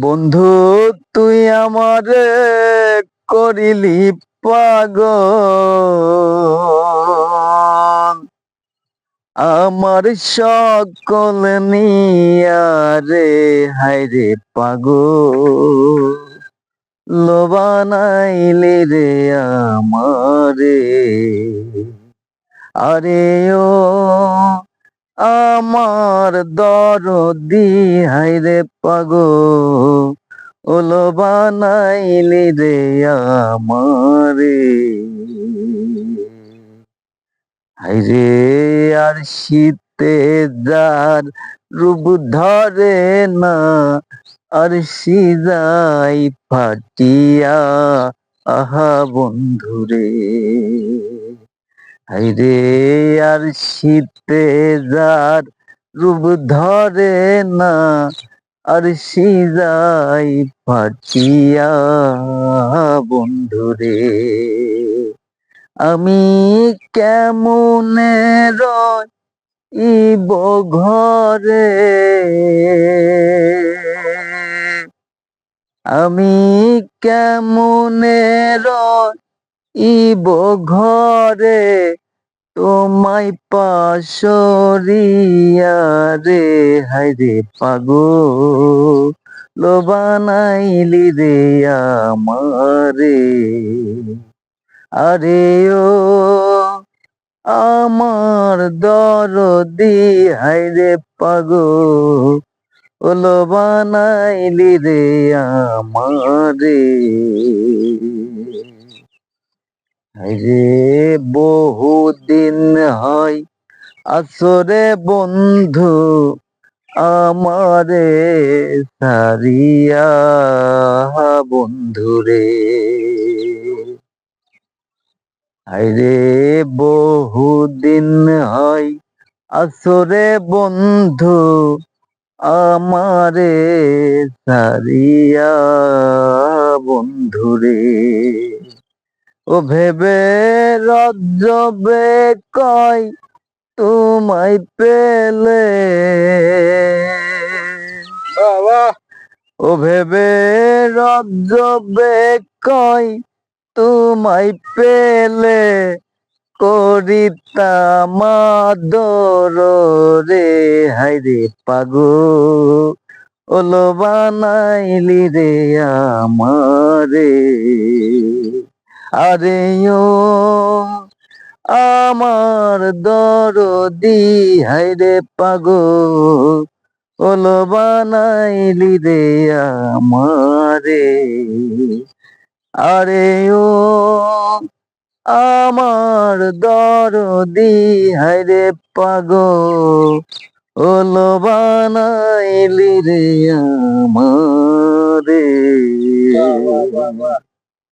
বন্ধু, তুই আমারে করিলি পাগল। আমার সকল নিয়ারে হায়রে পাগল। লোবানাইলে রে আমারে। আরে ও আমার দরদি, হায়রে পাগল ওলো বানাইলি রে আমারে। হাইরে আর শীতে যার রূপ ধরে না, আর সিজাই ফাটিয়া, আহা বন্ধুরে। হাইরে আর শীতে যার রূপ ধরে না, আর সিজাই ফাটিয়া বন্ধুরে আমি কেমনে রইব ঘরে? আমি কেমনে রইব ঘরে? তোমায় পাশরিয়া রে হায়রে পাগো লোবানাইলি রে আমারে। আরে ও আমার দরদি হায়রে পাগো ওলো বানাইলি রে আমারে। হায়রে বহুদিন হয় আসরে বন্ধু আমারে সারিয়া বন্ধুরে হায়রে বহুদিন হয় আসরে বন্ধু আমারে সারিয়া বন্ধুরে ও ভেবে রজ্জবে কয় তোমায় পেলে? ও ভেবে রজ্জবে কয় তোমায় পেলে? করিতাম আদর রে। হায়রে পাগো ওলো বানাইলি রে আমারে। আরে ও আমার দরদি হায়রে পাগো ওলো বানাইলি রে আমারে। আরে ও আমার দরদি হায়রে পাগো ওলো বানাইলি রে আমারে।